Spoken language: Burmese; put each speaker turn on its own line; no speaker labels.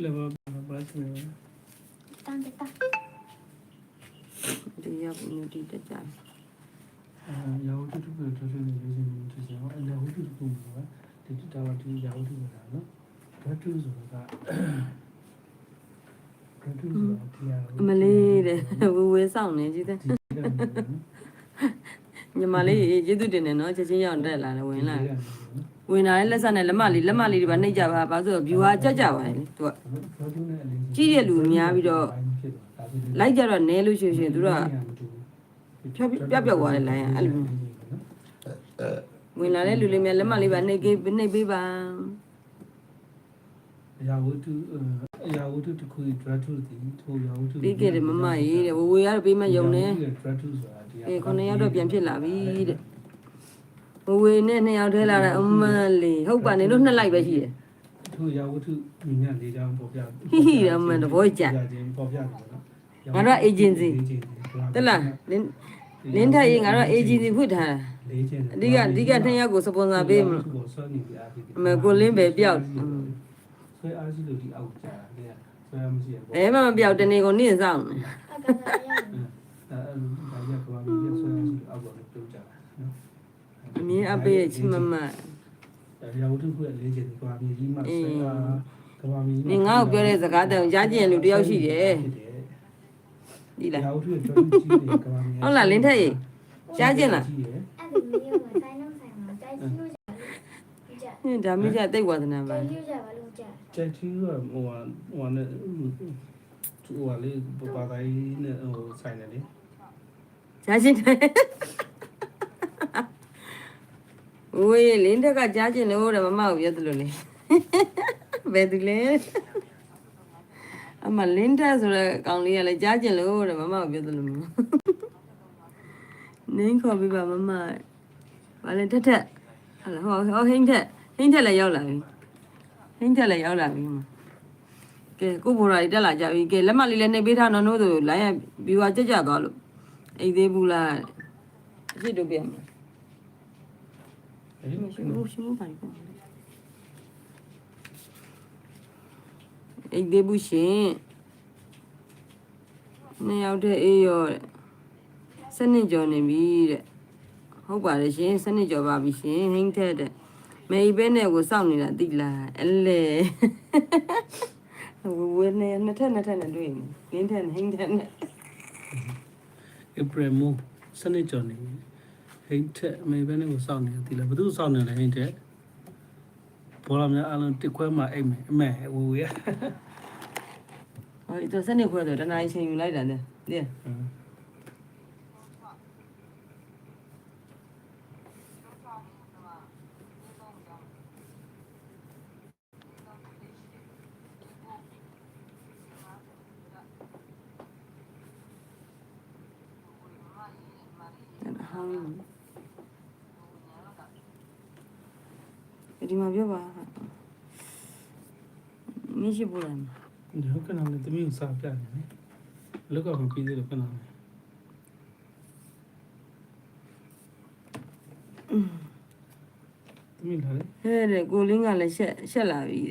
လည်းဘာဘာချင်လဲ
တန်းတက်တာ
ဒီရောက်နေဒီတက်ကြတယ်
အာရာဟုတုတုပဲတော်တော်လေးလေးစင်းချင်အောင်အရာ ဟုတုတုကဒီတာဝတီရာဟုတုကနော်ဓာတုဆိုတာကဓာတုဆိုတာတရား
အမလေးတဲ့ဝဝဲဆောင်နေကြည့်တဲ့
ဒီကနေ့နော်
ညီမလေးကျေးဇူးတင်တယ်နော်ချက်ချင်းရောက်တက်လာတယ်ဝင်လာတယ်ဝင်လာတဲ့လက်ဆက်နဲ့လက်မလေးလက်မလေးတွေပါနှိပ်ကြပါဘာလို့ဆိုတော့ view ဟာကြက်ကြပါတယ်လေသူကကြီးတဲ့လူများပြီးတော့လိုက်ကြတော့နဲလို့ရှိရင်သူတို့ကဖြောပြပြပြောက်သွားတယ်လိုင်းကအဲ့လိုမျိုးဝင်လာတဲ့လူလေးများလက်မလေးပါနှိပ်ကေးနှိပ်ပေးပါ
အရာဝတ္ထု အရာဝတ္ထုတစ်ခုဓာတုတီထိုရာဝတ္ထု
ပြီးခဲ့တယ်မမကြီးတဲ့ဝဝဲကတော့ပေးမယုံနေ
ဓာတုဆိုတာတရား
အေးခုနှစ်ယောက်တော့ပြန်ဖြစ်လာပြီတဲ့ဝဝဲနဲ့နှစ်ယောက်ထဲလာတဲ့အမလေးဟုတ်ပါနေလို့နှစ်လိုက်ပဲရှိတယ်
ထိုရာဝတ္ထုညီညာလေးကြောင်းပေါ်ပြ
ဟိဟိတော့မှတဘောကြ
ခြင်းပေါ်ပြတယ်နော်
ငါတို့ agency တက်လားလင်းလင်းထက်ရင်ငါတို့ agency ဖွင့်ထားတာ
လေးခြင်း
အဓိကအဓိကနှစ်ယောက်ကိုစပွန်ဆာပေးမှာ
ကိုစောနေပြအားပေး
အမေကိုလင်းပဲပြောက်
ဆွဲအားရှိလို့ဒီအောက်ကြာတယ်ဆွဲအားမရှိဘူး
ဘယ်မှမပြောက်တနေကုန်နင့်ဆောင်နေ
အကစားရ
အဲအဲဒါရကွာမြေဆွဲအားရှိလို့အောက်တော့ပြုတ်ကြတာနော်
အမြင်အပေးရဲ့ချစ်မမ
ရာဝတ္ထုကလေးခြင်းကွာမြေကြီးမှဆွဲအားကဘာမြေ
နင်ငါ့ကိုပြောတဲ့စကားတောင်ကြားကျင်လူတယောက်ရှိတယ်ဒီလား
ရာဝတ္ထုကတော်ကြီးတယ်ကဘာမြေ
ဟုတ်လားလင်းထက်ရေကြားကျင်လား
အဲ့ဒီမျိုးကဆိုင်လုံးဆိုင်မှာတိုက်စီလို့ကြကြ
ဟင်းဒါမိကြတိတ်ဝါသနာပါ
တိုက်လို့ကြပါ လို့ကြ
ကျက်ချင်းကဟိုဟိုနဲ့ဟိုလေးပါတိုင်းနဲ့ဟိုဆိုင်တယ်လေ
ကြားကျင်တယ်ဝေးလင်းထက်ကကြားကျင်လို့တဲ့မမကိုပြောသလိုလေဘယ်သူလဲအမလင်းထက်ဆိုတဲ့ကောင်လေးကလည်းကြားကျင်လို့တဲ့မမကိုပြောသလိုမျိုးနင်းခေါ်ပြပါမမဘာလဲထက်ထက်ဟလာဟောဟောဟင်းထက်ဟင်းထက်လည်းရောက်လာပြီ ဟင်းထက်လည်းရောက်လာပြီမှာကဲကိုဘော်ရာကြီးတက်လာကြပြီကဲလက်မလေးလည်းနှိပ်ပေးထားနော်တို့ဆိုလိုင်းရဘီဝါကြက်ကြသွားလို့အိတ်သေးဘူးလားအဖြစ်တို့ပြန်မှာ
အဲ့
မရှိဘူးရှိဘူးပါဘူးအိတ်သေးဘူးရှင်နှစ်ယောက်တည်းအေးရောတဲ့စနစ်ကျော်နေပြီတဲ့ဟုတ်ပါတယ်ရှင်စနစ်ကျော်ပါပြီရှင်ဟင်းထက်တဲ့ မေဘဲနဲ့ကိုစောင့်နေတာတိလားအလဲဝဝနဲ့နှစ်ထက်နှစ်ထက်နဲ့တွေ့နေနင်းထက်နဲ့ဟင်းထက်နဲ့
ဧပြီမိုးစနစ်ကျော်နေဟိတ်ထက်အမေပဲနဲ့ကိုစောင့်နေတယ်ဘယ်သူစောင့်နေလဲဟိတ်ထက်ဘောလာများအလုံးတစ်ခွဲမှအိမ်မယ်အမေဝူရ
ဟောဒီတော့စနစ်ခွဲဆိုတနားချင်းယူလိုက်တာတဲ့ လေဟောင်းဒီမှာပြောပါမရှိဘူးလား
ဒီကနလည်းတမီးကိုစားပြတယ်နော်လောက်ကမပြီးသေးလို့ကနလည်းတမီးလာလေ
ဟဲ့တဲ့ကိုလင်းကလည်းရှက်ရှက်လာပြီ